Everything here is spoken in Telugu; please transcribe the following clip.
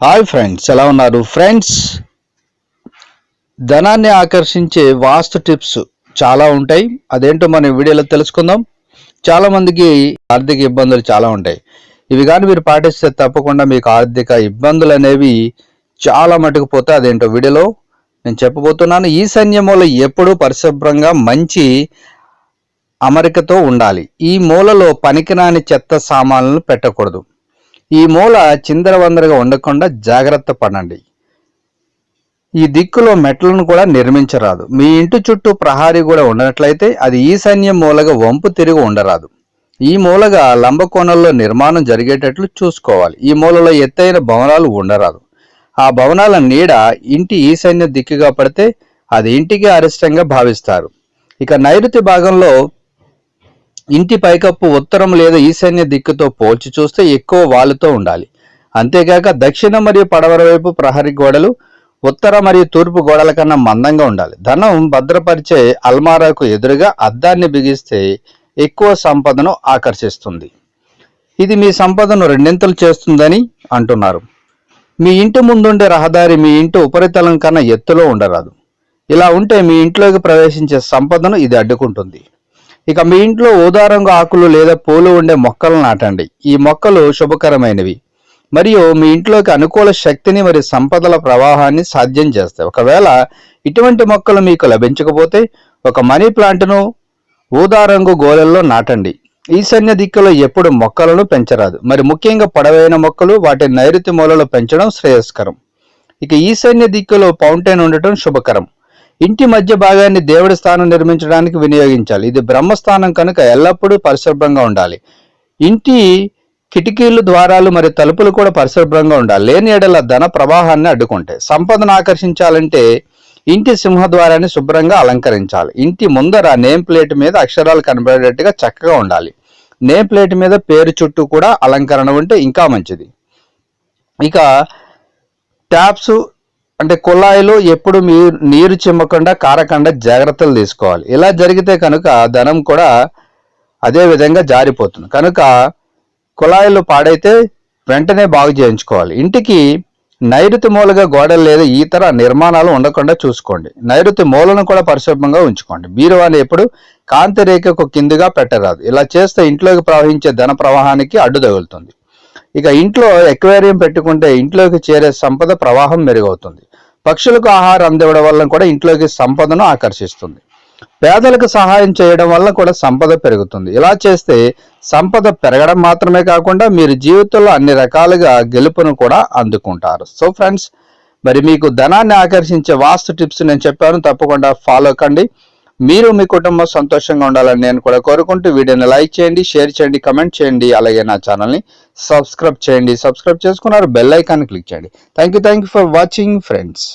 హాయ్ ఫ్రెండ్స్ ఎలా ఉన్నారు? ఫ్రెండ్స్ ధనాన్ని ఆకర్షించే వాస్తు టిప్స్ చాలా ఉంటాయి. అదేంటో మనం వీడియోలో తెలుసుకుందాం. చాలా మందికి ఆర్థిక ఇబ్బందులు చాలా ఉంటాయి. ఇవి కానీ మీరు పాటిస్తే తప్పకుండా మీకు ఆర్థిక ఇబ్బందులు అనేవి చాలా మటుకు పోతే అదేంటో వీడియోలో నేను చెప్పబోతున్నాను ఈ సైన్యములు ఎప్పుడూ పరిశుభ్రంగా మంచి అమరికతో ఉండాలి. ఈ మూలలో పనికిరాని చెత్త సామాన్లను పెట్టకూడదు. ఈ మూల చిందరవందరగా ఉండకుండా జాగ్రత్త పడండి. ఈ దిక్కులో మెట్లను కూడా నిర్మించరాదు. మీ ఇంటి చుట్టూ ప్రహారీ కూడా ఉన్నట్లయితే అది ఈశాన్య మూలగా వంపు తిరిగి ఉండరాదు. ఈ మూలగా లంబకోణంలో నిర్మాణం జరిగేటట్లు చూసుకోవాలి. ఈ మూలలో ఎత్తైన భవనాలు ఉండరాదు. ఆ భవనాల నీడ ఇంటి ఈశాన్య దిక్కుగా పడితే అది ఇంటికి అరిష్టంగా భావిస్తారు. ఇక నైరుతి భాగంలో ఇంటి పైకప్పు ఉత్తరం లేదా ఈశాన్య దిక్కుతో పోల్చి చూస్తే ఎక్కువ వాలుతో ఉండాలి. అంతేకాక దక్షిణ మరియు పడవర వైపు ప్రహరీ గోడలు ఉత్తర మరియు తూర్పు గోడల కన్నా మందంగా ఉండాలి. ధనం భద్రపరిచే అల్మారాకు ఎదురుగా అద్దాన్ని బిగిస్తే ఎక్కువ సంపదను ఆకర్షిస్తుంది. ఇది మీ సంపదను రెండింతలు చేస్తుందని అంటున్నారు. మీ ఇంటి ముందుండే రహదారి మీ ఇంటి ఉపరితలం కన్నా ఎత్తులో ఉండరాదు. ఇలా ఉంటే మీ ఇంట్లోకి ప్రవేశించే సంపదను ఇది అడ్డుకుంటుంది. ఇక మీ ఇంట్లో ఊదారంగు ఆకులు లేదా పూలు ఉండే మొక్కలు నాటండి. ఈ మొక్కలు శుభకరమైనవి. మరియు మీ ఇంట్లోకి అనుకూల శక్తిని మరియు సంపదల ప్రవాహాన్ని సాధ్యం చేస్తాయి. ఒకవేళ ఇటువంటి మొక్కలు మీకు లభించకపోతే ఒక మనీ ప్లాంట్ను ఊదారంగు గోళల్లో నాటండి. ఈశాన్య దిక్కులో ఎప్పుడు మొక్కలను పెంచరాదు. మరి ముఖ్యంగా పొడవైన మొక్కలు వాటి నైరుతి మూలలో పెంచడం శ్రేయస్కరం. ఇక ఈశాన్య దిక్కులో ఫౌంటైన్ ఉండటం శుభకరం. ఇంటి మధ్య భాగాన్ని దేవుడి స్థానం నిర్మించడానికి వినియోగించాలి. ఇది బ్రహ్మస్థానం కనుక ఎల్లప్పుడూ పరిశుభ్రంగా ఉండాలి. ఇంటి కిటికీలు ద్వారాలు మరియు తలుపులు కూడా పరిశుభ్రంగా ఉండాలి. లేని ఎడల ధన ప్రవాహాన్ని అడ్డుకుంటాయి సంపదను ఆకర్షించాలంటే ఇంటి సింహద్వారాన్ని శుభ్రంగా అలంకరించాలి. ఇంటి ముందర నేమ్ ప్లేట్ మీద అక్షరాలు కనబడేటట్టుగా చక్కగా ఉండాలి. నేమ్ ప్లేట్ మీద పేరు చుట్టూ కూడా అలంకరణ ఉంటే ఇంకా మంచిది. ఇక ట్యాప్స్ అంటే కుళాయిలు ఎప్పుడు మీరు నీరు చిమ్మకుండా కారకుండా జాగ్రత్తలు తీసుకోవాలి. ఇలా జరిగితే కనుక ధనం కూడా అదే విధంగా జారిపోతుంది. కనుక కుళాయిలు పాడైతే వెంటనే బాగు చేయించుకోవాలి. ఇంటికి నైరుతి మూలగా గోడలు లేదా ఇతర నిర్మాణాలు ఉండకుండా చూసుకోండి. నైరుతి మూలను కూడా పరిశుభ్రంగా ఉంచుకోండి. బీరువాని ఎప్పుడు కాంతి రేఖకు కిందిగా పెట్టరాదు. ఇలా చేస్తే ఇంట్లోకి ప్రవహించే ధన ప్రవాహానికి అడ్డు తగులుతుంది. ఇక ఇంట్లో ఎక్వేరియం పెట్టుకుంటే ఇంట్లోకి చేరే సంపద ప్రవాహం మెరుగవుతుంది. పక్షులకు ఆహారం అందివ్వడం వల్ల కూడా ఇంట్లోకి సంపదను ఆకర్షిస్తుంది. పేదలకు సహాయం చేయడం వల్ల కూడా సంపద పెరుగుతుంది. ఇలా చేస్తే సంపద పెరగడం మాత్రమే కాకుండా మీరు జీవితంలో అన్ని రకాలుగా గెలుపును కూడా అందుకుంటారు. సో ఫ్రెండ్స్ మరి మీకు ధనాన్ని ఆకర్షించే వాస్తు టిప్స్ నేను చెప్పాను. తప్పకుండా ఫాలో కండి. మీరు మీ కుటుంబం సంతోషంగా ఉండాలని నేను కూడా కోరుకుంటూ వీడియోని లైక్ చేయండి షేర్ చేయండి కమెంట్ చేయండి అలాగే నా ఛానల్ని సబ్స్క్రైబ్ చేయండి. సబ్స్క్రైబ్ చేసుకున్నారు బెల్ ఐకాన్ క్లిక్ చేయండి. Thank you thank you for watching friends.